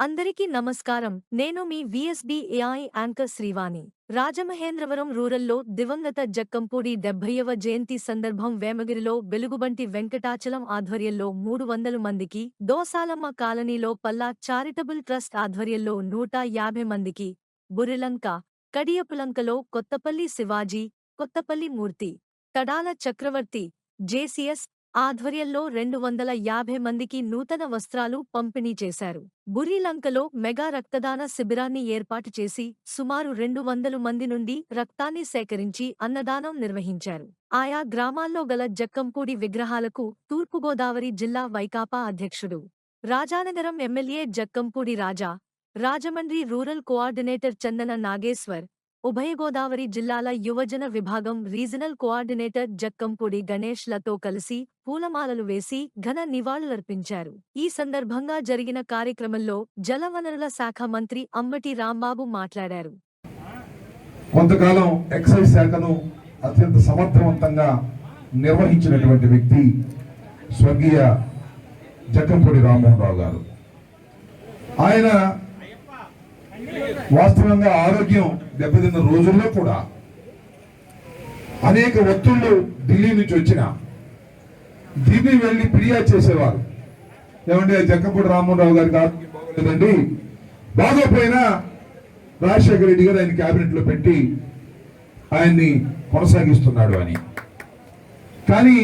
అందరికీ నమస్కారం. నేను మీ VSB AI anchor Srivani. Rajamahendravaram రూరల్లో దివంగత జక్కంపూడి డెబ్బైవ జయంతి సందర్భం వేమగిరిలో వెలుగుబంటి వెంకటాచలం ఆధ్వర్యంలో మూడు వందల మందికి దోసాలమ్మ కాలనీలో పల్లా చారిటబుల్ ట్రస్ట్ ఆధ్వర్యంలో నూట యాభై మందికి బురిలంక కడియపులంకలో కొత్తపల్లి శివాజీ కొత్తపల్లి మూర్తి తడాల చక్రవర్తి జేసీఎస్ ఆధ్వర్యంలో రెండు వందల యాభై మందికి నూతన వస్త్రాలు పంపిణీ చేశారు. బుర్రిలంకలో మెగా రక్తదాన శిబిరాన్ని ఏర్పాటు చేసి సుమారు రెండు వందలు మంది నుండి రక్తాన్ని సేకరించి అన్నదానం నిర్వహించారు. ఆయా గ్రామాల్లో గల జక్కంపూడి విగ్రహాలకు తూర్పుగోదావరి జిల్లా వైకాపా అధ్యక్షుడు Rajanagaram MLA Jakkampudi Raja Rajahmundry rural coordinator Chandana Nageswar ఉభయగోదావరి జిల్లాల యువజన విభాగం రీజనల్ కోఆర్డినేటర్ జక్కంపూడి గణేష్లతో కలిసి పూలమాలలు వేసి ఘన నివాళులర్పించారు. ఈ సందర్భంగా జరిగిన కార్యక్రమంలో జలవనరుల శాఖ మంత్రి అమ్మటి రాంబాబు మాట్లాడారు. కొంతకాలం ఎక్సైజ్ శాఖను అత్యంత సమర్థవంతంగా నిర్వహించినటువంటి వ్యక్తి స్వర్గీయ జక్కంపూడి రామ్మోహన్ రావు గారు. ఆయన వాస్తవంగా ఆరోగ్యం దెబ్బతిన్న రోజుల్లో కూడా అనేక ఒత్తిళ్ళు ఢిల్లీ నుంచి వచ్చిన ఢిల్లీ వెళ్ళి ఫిర్యాదు చేసేవారు. ఏమంటే జక్కపూడి రామ్మోహన్ గారికి ఆరోగ్యం బాగోలేదండి? బాగోపోయినా రాజశేఖర రెడ్డి గారు ఆయన క్యాబినెట్లో పెట్టి ఆయన్ని కొనసాగిస్తున్నాడు అని. కానీ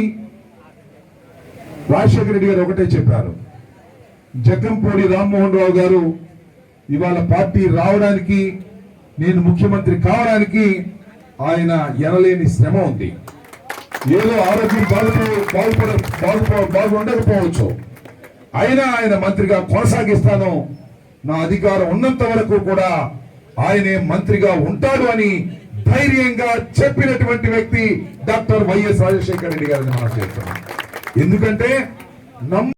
రాజశేఖర రెడ్డి గారు ఒకటే చెప్పారు. జగ్గంపూడి రామ్మోహన్ రావు గారు ఇవాళ పార్టీ రావడానికి నేను ముఖ్యమంత్రి కావడానికి ఆయన ఎనలేని శ్రమ ఉంది. ఏదో ఆరోగ్యం బాగుపో బాగుపడ బాగుపో బాగుండకపోవచ్చు. అయినా ఆయన మంత్రిగా కొనసాగిస్తాను. నా అధికారం ఉన్నంత వరకు కూడా ఆయనే మంత్రిగా ఉంటాడు అని ధైర్యంగా చెప్పినటువంటి వ్యక్తి డాక్టర్ వైఎస్ రాజశేఖర రెడ్డి గారిని మనం చేస్తున్నాం. ఎందుకంటే నమ్మ